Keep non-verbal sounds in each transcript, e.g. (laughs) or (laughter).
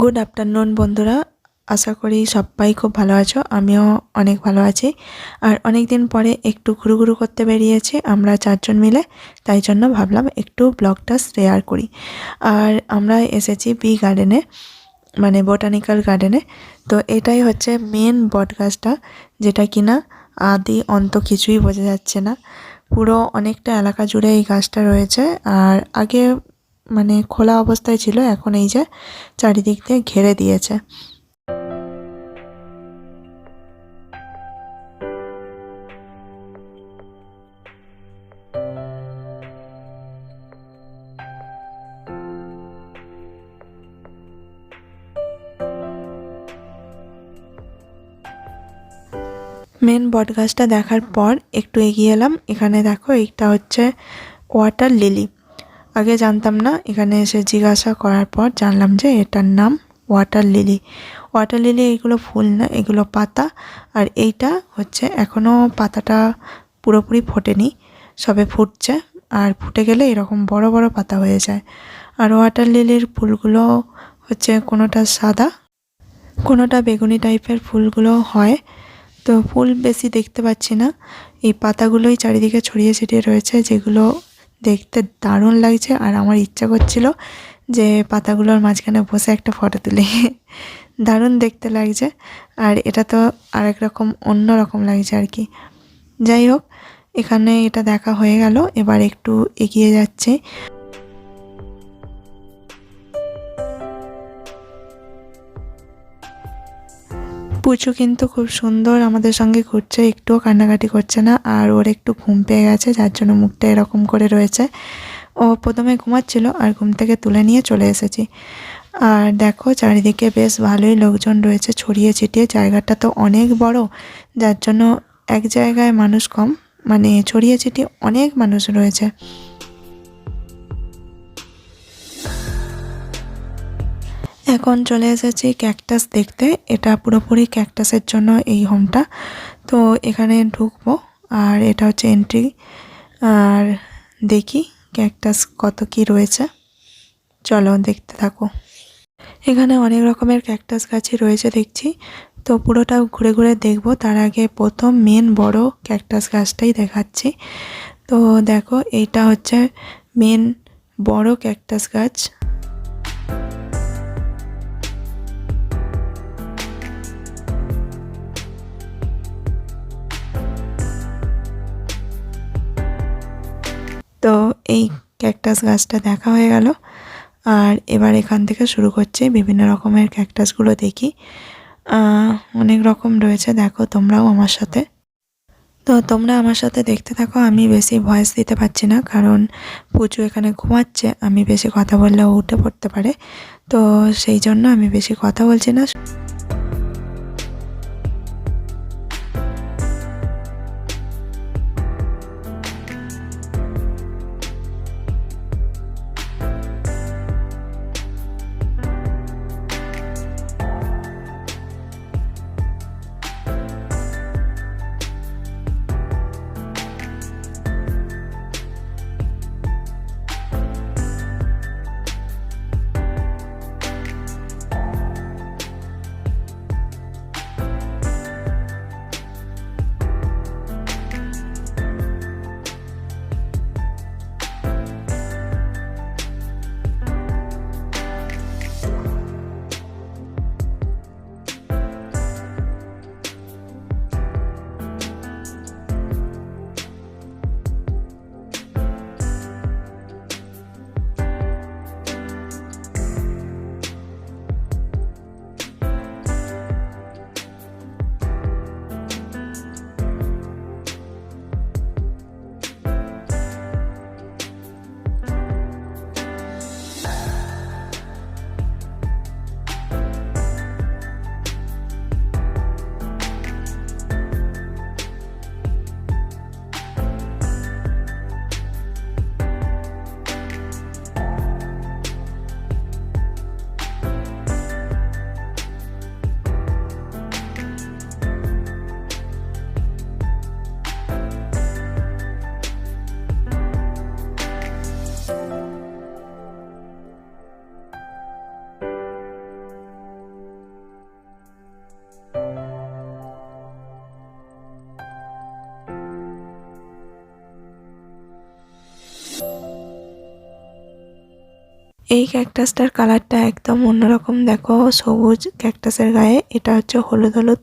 Good afternoon বন্ধুরা। আশা করি সবাই খুব ভালো আছো, আমিও অনেক ভালো আছি। আর অনেক দিন পরে একটু ঘুরু ঘুরু করতে বেরিয়েছি আমরা চারজন মিলে, তাই জন্য ভাবলাম একটু ব্লগটা শেয়ার করি। আর আমরা এসেছি বি গার্ডেনে মানে বোটানিক্যাল গার্ডেনে তো এটাই হচ্ছে মেন বট গাছটা, যেটা কিনা আদি অন্ত কিছুই বোঝা যাচ্ছে না। পুরো অনেকটা এলাকা জুড়ে এই গাছটা রয়েছে। আর আগে মানে খোলা অবস্থায় ছিল, এখন এই যে চারিদিক দিয়ে ঘেরে দিয়েছে। মেন বটগাছটা দেখার পর একটু এগিয়ে এলাম। এখানে দেখো, এইটা হচ্ছে ওয়াটার লিলি আগে জানতাম না, এখানে এসে জিজ্ঞাসা করার পর জানলাম যে এটার নাম ওয়াটার লিলি। ওয়াটার লিলি এগুলো ফুল না, এগুলো পাতা, আর এইটা হচ্ছে এখনও পাতাটা পুরোপুরি ফোটেনি, সবে ফুটছে, আর ফুটে গেলে এরকম বড় বড় পাতা হয়ে যায়। আর ওয়াটার লিলির ফুলগুলো হচ্ছে কোনোটা সাদা, কোনোটা বেগুনি টাইপের ফুলগুলো হয়। তো ফুল বেশি দেখতে পাচ্ছি না, এই পাতাগুলোই চারিদিকে ছড়িয়ে ছিটিয়ে রয়েছে, যেগুলো দেখতে দারুণ লাগছে আর আমার ইচ্ছা করছিল যে পাতাগুলোর মাঝখানে বসে একটা ফটো তুলি। (laughs) দারুণ দেখতে লাগছে আর এটা তো আরেক রকম, অন্য রকম লাগছে আর কি। যাই হোক, এখানে এটা দেখা হয়ে গেল, এবার একটু এগিয়ে যাচ্ছে। পুচু কিন্তু খুব সুন্দর আমাদের সঙ্গে ঘুরছে, একটুও কান্নাকাটি করছে না, আর ওর একটু ঘুম পেয়ে গেছে, যার জন্য মুখটা এরকম করে রয়েছে। ও প্রথমে ঘুমাচ্ছিল আর ঘুম থেকে তুলে নিয়ে চলে এসেছি। আর দেখো, চারিদিকে বেশ ভালোই লোকজন রয়েছে, ছড়িয়ে ছিটিয়ে, জায়গাটা তো অনেক বড়, যার জন্য এক জায়গায় মানুষ কম মানে ছড়িয়ে ছিটিয়ে অনেক মানুষ রয়েছে। এখন চলে এসেছি ক্যাকটাস দেখতে। এটা পুরোপুরি ক্যাকটাসের জন্য এই হোমটা তো এখানে ঢুকবো, আর এটা হচ্ছে এন্ট্রি আর দেখি ক্যাকটাস কত কি রয়েছে। চলো দেখতে থাকো। এখানে অনেক রকমের ক্যাকটাস গাছই রয়েছে দেখছি। তো পুরোটা ঘুরে ঘুরে দেখব। তার আগে প্রথম মেন বড় ক্যাকটাস গাছটাই দেখাচ্ছি। তো দেখো, এইটা হচ্ছে মেন বড় ক্যাকটাস গাছ। তো এই ক্যাকটাস গাছটা দেখা হয়ে গেল। আর এবার এখান থেকে শুরু করছে বিভিন্ন রকমের ক্যাকটাসগুলো দেখি। অনেক রকম রয়েছে, দেখো তোমরাও আমার সাথে। তো তোমরা আমার সাথে দেখতে থাকো, আমি বেশি ভয়েস দিতে পারছি না, কারণ পুজো এখানে ঘুমাচ্ছে, আমি বেশি কথা বললেও উঠে পড়তে পারে। তো সেই জন্য আমি বেশি কথা বলছি না। এই ক্যাকটাসটার কালারটা একদম অন্যরকম। দেখো, সবুজ ক্যাকটাসের গায়ে। এটা হচ্ছে হলুদ হলুদ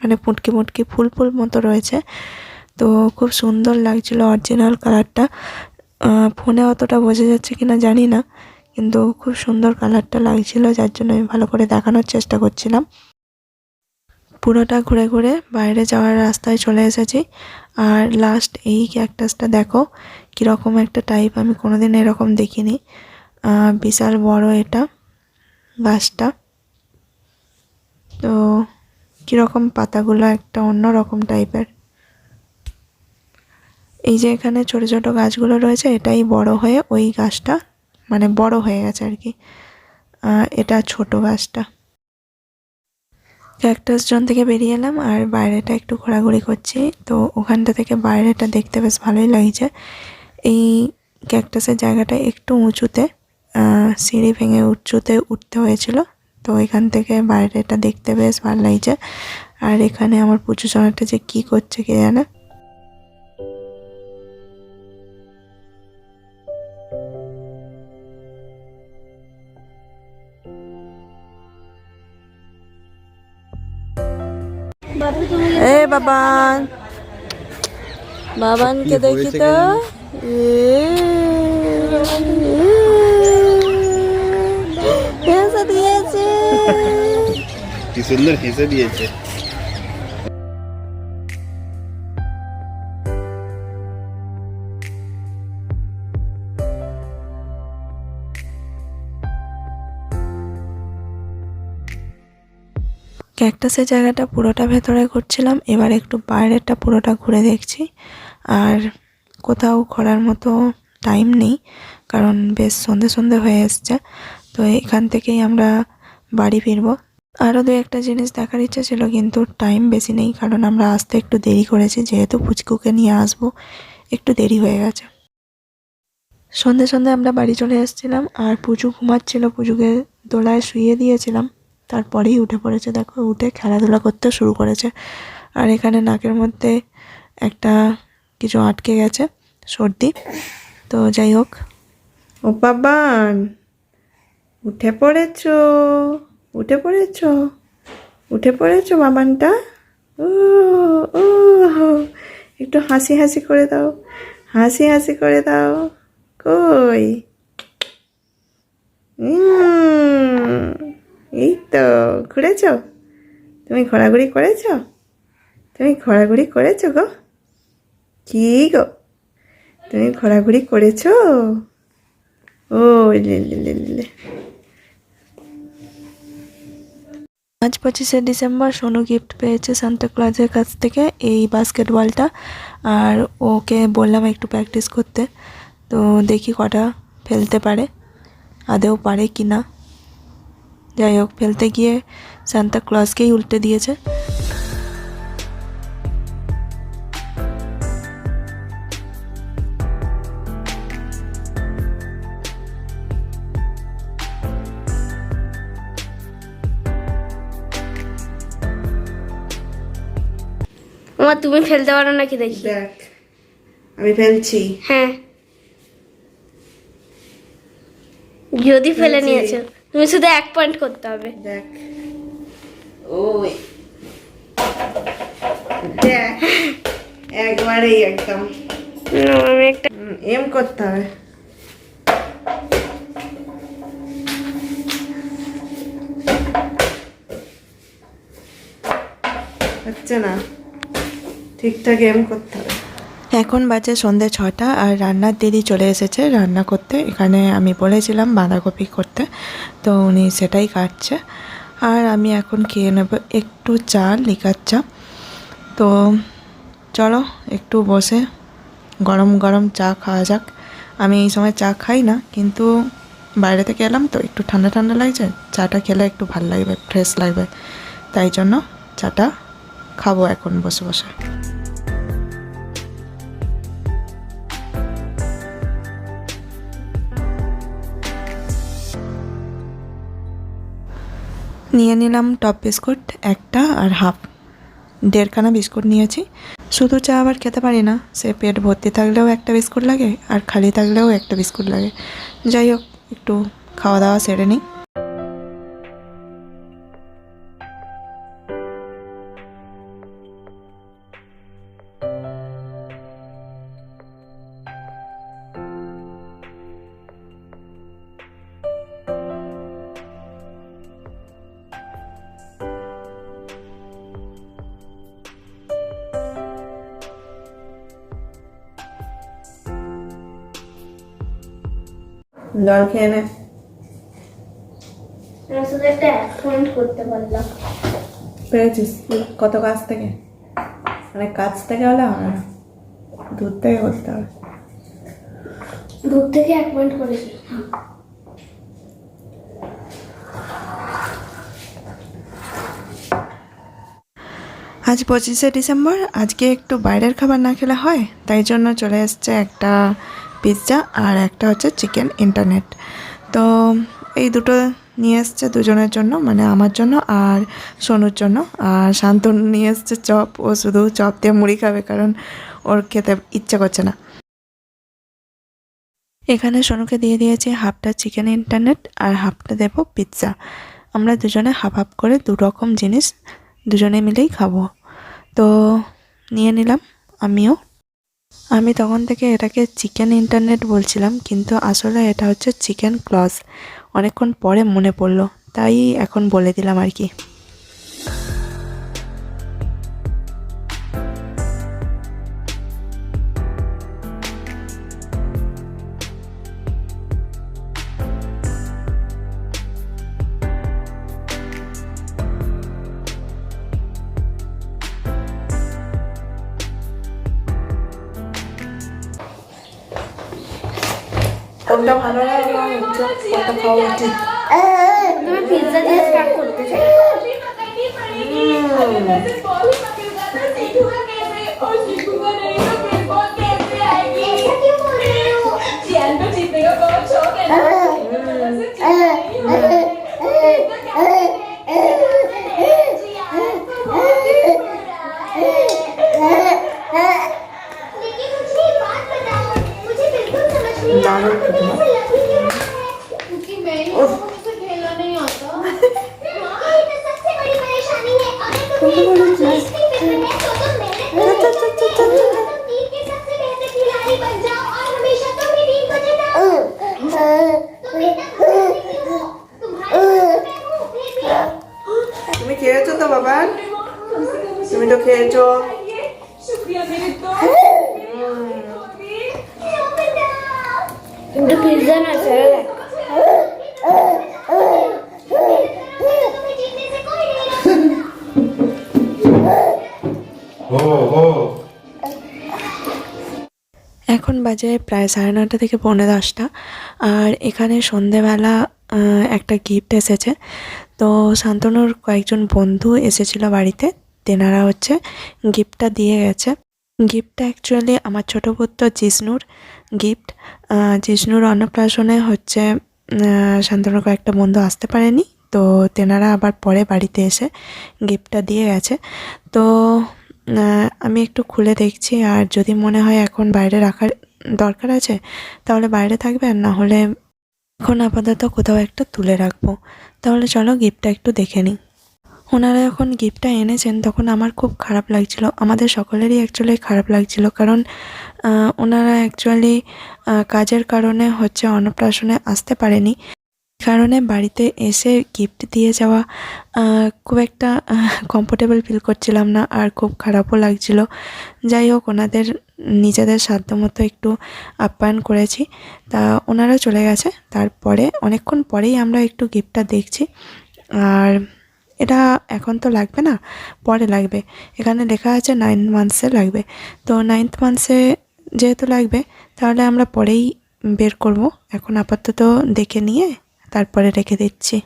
মানে পুটকি পুটকি ফুল ফুল মতো রয়েছে। তো খুব সুন্দর লাগছিল অরিজিনাল কালারটা ফোনে অতটা বোঝা যাচ্ছে কিনা জানি না, কিন্তু খুব সুন্দর কালারটা লাগছিল, যার জন্য আমি ভালো করে দেখানোর চেষ্টা করছিলাম। পুরোটা ঘুরে ঘুরে বাইরে যাওয়ার রাস্তায় চলে এসেছি। আর লাস্ট এই ক্যাকটাসটা দেখো, কীরকম একটা টাইপ আমি কোনোদিন এরকম দেখিনি। বিশাল বড় এটা গাছটা তো কীরকম পাতাগুলো একটা অন্য রকম টাইপের। এই যে এখানে ছোট ছোট গাছগুলো রয়েছে, এটাই বড় হয়ে ওই গাছটা মানে বড় হয়ে গেছে আর কি। এটা ছোট গাছটা। ক্যাকটাস জন থেকে বেরিয়ে এলাম আর বাইরেটা একটু ঘোরাঘুরি করছি। তো ওখানটা থেকে বাইরেটা দেখতে বেশ ভালোই লাগছে। এই ক্যাকটাসের জায়গাটা একটু উঁচুতে। সিঁড়ি ভেঙে উঁচুতে উঠতে হয়েছিল। তো এখান থেকে বাইরেটা দেখতে বেশ ভালো লাগছে। আর এখানে আমার পুজো সোনাটা যে কী করছে কে জানে? এ বাবান বাবানকে দেখি তো। হেসে দিয়েছে। কি সুন্দর হেসে দিয়েছে। ক্যাকটাসের জায়গাটা পুরোটা ভেতরে ঘুরছিলাম এবার একটু বাইরেরটা পুরোটা ঘুরে দেখছি। আর কোথাও ঘোরার মতো টাইম নেই কারণ বেশ সন্ধে সন্ধে হয়ে এসছে। তো এখান থেকেই আমরা বাড়ি ফিরবো। আরও দু একটা জিনিস দেখার ইচ্ছা ছিল, কিন্তু টাইম বেশি নেই, কারণ আমরা আসতে একটু দেরি করেছি, যেহেতু ফুচকুকে নিয়ে আসব, একটু দেরি হয়ে গেছে। সন্ধে সন্ধে আমরা বাড়ি চলে এসেছিলাম, আর পুজো ঘুমাচ্ছিল পুজোকে দোলায় শুইয়ে দিয়েছিলাম, তারপরেই উঠে পড়েছে। দেখো, উঠে খেলাধুলা করতে শুরু করেছে, আর এখানে নাকের মধ্যে একটা কিছু আটকে গেছে, সর্দি। তো যাই হোক। ও বাবান! উঠে পড়েছো উঠে পড়েছো উঠে পড়েছো বাবানটা? ও ও একটু হাসি হাসি করে দাও, হাসি হাসি করে দাও। কই? এই তো, ঘুরেছ? তুমি ঘোরাঘুরি করেছ? তুমি ঘোরাঘুরি করেছ গো? কি গো? তুমি ঘোরাঘুরি করেছ? ও লে লে লে লে। আজ পঁচিশে ডিসেম্বর সোনু গিফট পেয়েছে সান্তা ক্লজের কাছ থেকে এই বাস্কেটবলটা আর ওকে বললাম একটু প্র্যাকটিস করতে। তো দেখি কটা ফেলতে পারে আদেও পারে কি না যাই হোক, ফেলতে গিয়ে সান্তা ক্লজকেই উল্টে দিয়েছে। আমার তুমি ফেলতে পারো নাকি দেখি? দেখ আমি ফেলছি। হ্যাঁ। যদি ফেলে নিয়েছো তুমি শুধু এক পয়েন্ট করতে হবে। দেখ। ওই। দেখ। একবারেই একদম। আমি একটা এম করতে হবে। হচ্ছে না। ঠিকঠাক এম করতে হবে। এখন বাজে সন্ধে ছটা আর রান্নার দিদি চলে এসেছে রান্না করতে। এখানে আমি বলেছিলাম বাঁধাকপি করতে, তো উনি সেটাই কাটছে। আর আমি এখন খেয়ে নেব একটু চা লিকার চা। তো চলো একটু বসে গরম গরম চা খাওয়া যাক। আমি এই সময় চা খাই না, কিন্তু বাইরে থেকে এলাম তো একটু ঠান্ডা ঠান্ডা লাগছে। চাটা খেলে একটু ভালো লাগবে ফ্রেশ লাগবে। তাই জন্য চাটা খাব এখন বসে বসে। নিয়ে নিলাম টপ বিস্কুট একটা আর হাফ। দেড়খানা বিস্কুট নিয়েছি। শুধু চা আবার খেতে পারি না, সে পেট ভর্তি থাকলেও একটা বিস্কুট লাগে আর খালি থাকলেও একটা বিস্কুট লাগে। যাই হোক, একটু খাওয়া দাওয়া সেরে নিই। জল খেয়ে নে। শুধু একটা এক করতে পারলাম। পেরেছিস? কত কাজ থেকে? অনেক কাজ থেকে হলে হবে না। দূর থেকে করতে হবে। দূর থেকে এক পয়েন্ট করেছি। আজ পঁচিশে ডিসেম্বর। আজকে একটু বাইরের খাবার না খেলে হয় তাই জন্য চলে এসছে একটা পিৎজা আর একটা হচ্ছে চিকেন ইন্টারনেট। তো এই দুটো নিয়ে এসছে দুজনের জন্য মানে আমার জন্য আর সোনুর জন্য। আর শান্তনু নিয়ে এসছে চপ, ও শুধু চপ দিয়ে মুড়ি খাবে কারণ ওর খেতে ইচ্ছে করছে না। এখানে সোনুকে দিয়ে দিয়েছি হাফটা চিকেন ইন্টারনেট আর হাফটা দেবো পিৎজা। আমরা দুজনে হাফ হাফ করে দু রকম জিনিস দুজনে মিলেই খাব। তো নিয়ে নিলাম, আমিও। আমি তখন থেকে এটাকে চিকেন ইন্টারনেট বলছিলাম, কিন্তু আসলে এটা হচ্ছে চিকেন ক্লস। অনেকক্ষণ পরে মনে পড়ল, তাই এখন বলে দিলাম আর কি। কোনটা ভালো লাগল কথা খাওয়া উচিত তুমি পিৎজা দিয়ে স্টার্ট করতে চাই। এখন বাজে প্রায় সাড়ে নটা থেকে পৌনে দশটা। আর এখানে সন্ধেবেলা একটা গিফট এসেছে। তো শান্তনুর কয়েকজন বন্ধু এসেছিল বাড়িতে। তেনারা হচ্ছে গিফটটা দিয়ে গেছে। গিফটটা অ্যাকচুয়ালি আমার ছোটো পুত্র জিষ্ণুর গিফট জিষ্ণুর অন্নপ্রাশনে হচ্ছে শান্তনুর কয়েকটা বন্ধু আসতে পারেনি। তো তেনারা আবার পরে বাড়িতে এসে গিফটটা দিয়ে গেছে। তো আমি একটু খুলে দেখছি। আর যদি মনে হয় এখন বাইরে রাখার দরকার আছে, তাহলে বাইরে থাকবে। আর না হলে এখন আপাতত কোথাও একটা তুলে রাখব। তাহলে চলো গিফটটা একটু দেখে নিই। ওনারা যখন গিফটটা এনেছেন, তখন আমার খুব খারাপ লাগছিল। আমাদের সকলেরই অ্যাকচুয়ালি খারাপ লাগছিল। কারণ ওনারা অ্যাকচুয়ালি কাজের কারণে হচ্ছে অন্নপ্রাশনে আসতে পারেনি। কারণে বাড়িতে এসে গিফট দিয়ে যাওয়া খুব একটা কমফোর্টেবল ফিল করছিলাম না আর খুব খারাপও লাগছিল। যাই হোক, ওনাদের, নিজেদের সাধ্য মতো একটু আপ্যায়ন করেছি। তা ওনারা চলে গেছে। তারপরে, অনেকক্ষণ পরেই আমরা একটু গিফটটা দেখছি। আর এটা এখন তো লাগবে না, পরে লাগবে। এখানে লেখা আছে নাইন মান্থসে লাগবে। তো নাইন্থ মান্থসে যেহেতু লাগবে, তাহলে আমরা পরেই বের করব। এখন আপাতত দেখে নিয়ে তারপরে রেখে দিচ্ছি।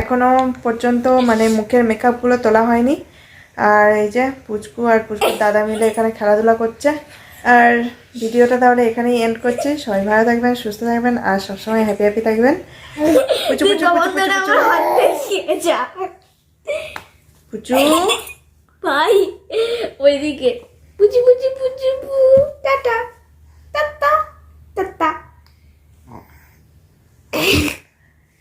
এখনও পর্যন্ত মানে মুখের মেকআপগুলো তোলা হয়নি। আর এই যে পুচকু আর পুচকুর দাদা মিলে এখানে খেলাধুলা করছে। আর ভিডিওটা তাহলে এখানেই এন্ড করছি। সবাই ভালো থাকবেন সুস্থ থাকবেন আর সবসময় হ্যাপি হ্যাপি থাকবেন। পুচু পুচু পুচু ভাই ওইদিকে। পুচি পুচি পুচি পু। টাটা। টাটা। টাটা।